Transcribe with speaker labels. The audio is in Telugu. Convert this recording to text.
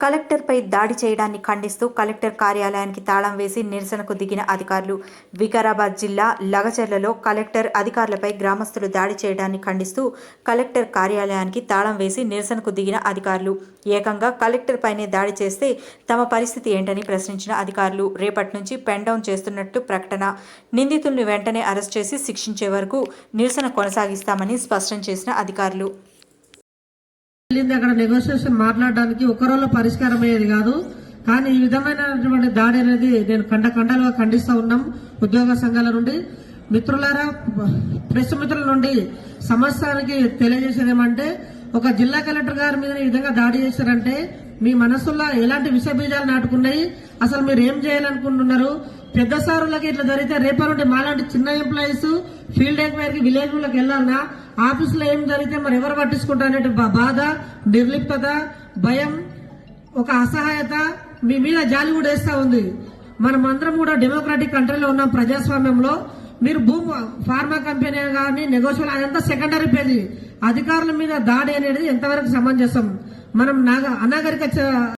Speaker 1: కలెక్టర్పై దాడి చేయడాన్ని ఖండిస్తూ కలెక్టర్ కార్యాలయానికి తాళం వేసి నిరసనకు దిగిన అధికారులు వికారాబాద్ జిల్లా లగచర్లలో కలెక్టర్ అధికారులపై గ్రామస్తులు దాడి చేయడాన్ని ఖండిస్తూ కలెక్టర్ కార్యాలయానికి తాళం వేసి నిరసనకు దిగిన అధికారులు. ఏకంగా కలెక్టర్ పైనే దాడి చేస్తే తమ పరిస్థితి ఏంటని ప్రశ్నించిన అధికారులు. రేపటి నుంచి పెన్ డౌన్ చేస్తున్నట్టు ప్రకటన. నిందితుల్ని వెంటనే అరెస్ట్ చేసి శిక్షించే వరకు నిరసన కొనసాగిస్తామని స్పష్టం చేసిన అధికారులు.
Speaker 2: వెళ్ళింది అక్కడ నెగోషియేషన్ మాట్లాడడానికి ఒక రోజులో పరిష్కారం అయ్యేది కాదు. కానీ ఈ విధమైనటువంటి దాడి అనేది నేను కండ కండలుగా ఖండిస్తూ ఉన్నాం ఉద్యోగ సంఘాల నుండి. మిత్రులారా ప్రెస్ మిత్రుల నుండి సమస్యానికి తెలియజేసేది ఏమంటే ఒక జిల్లా కలెక్టర్ గారి మీద ఈ విధంగా దాడి చేశారంటే మీ మనసుల్లో ఎలాంటి విష బీజాలు నాటుకున్నాయి? అసలు మీరు ఏం చేయాలనుకుంటున్నారు? పెద్ద సారులకి ఇట్లా జరిగితే రేపటి నుండి మాలాంటి చిన్న ఎంప్లాయీస్ ఫీల్డ్ ఎంక్వైరీకి విలేజ్లకు వెళ్ళాలన్నా ఆఫీసులో ఏం జరిగితే మరి ఎవరు పట్టించుకుంటారనే బాధ నిర్లిప్తత భయం ఒక అసహాయత మీ మీద జాలి కూడా వేస్తా ఉంది. మనం అందరం కూడా డెమోక్రాటిక్ కంట్రీలో ఉన్నాం ప్రజాస్వామ్యంలో. మీరు భూమి ఫార్మా కంపెనీ కానీ నెగోషియల్ అదంతా సెకండరీ పేజీ. అధికారుల మీద దాడి అనేది ఎంతవరకు సమంజసం? మనం నాగ అనాగరిక చ-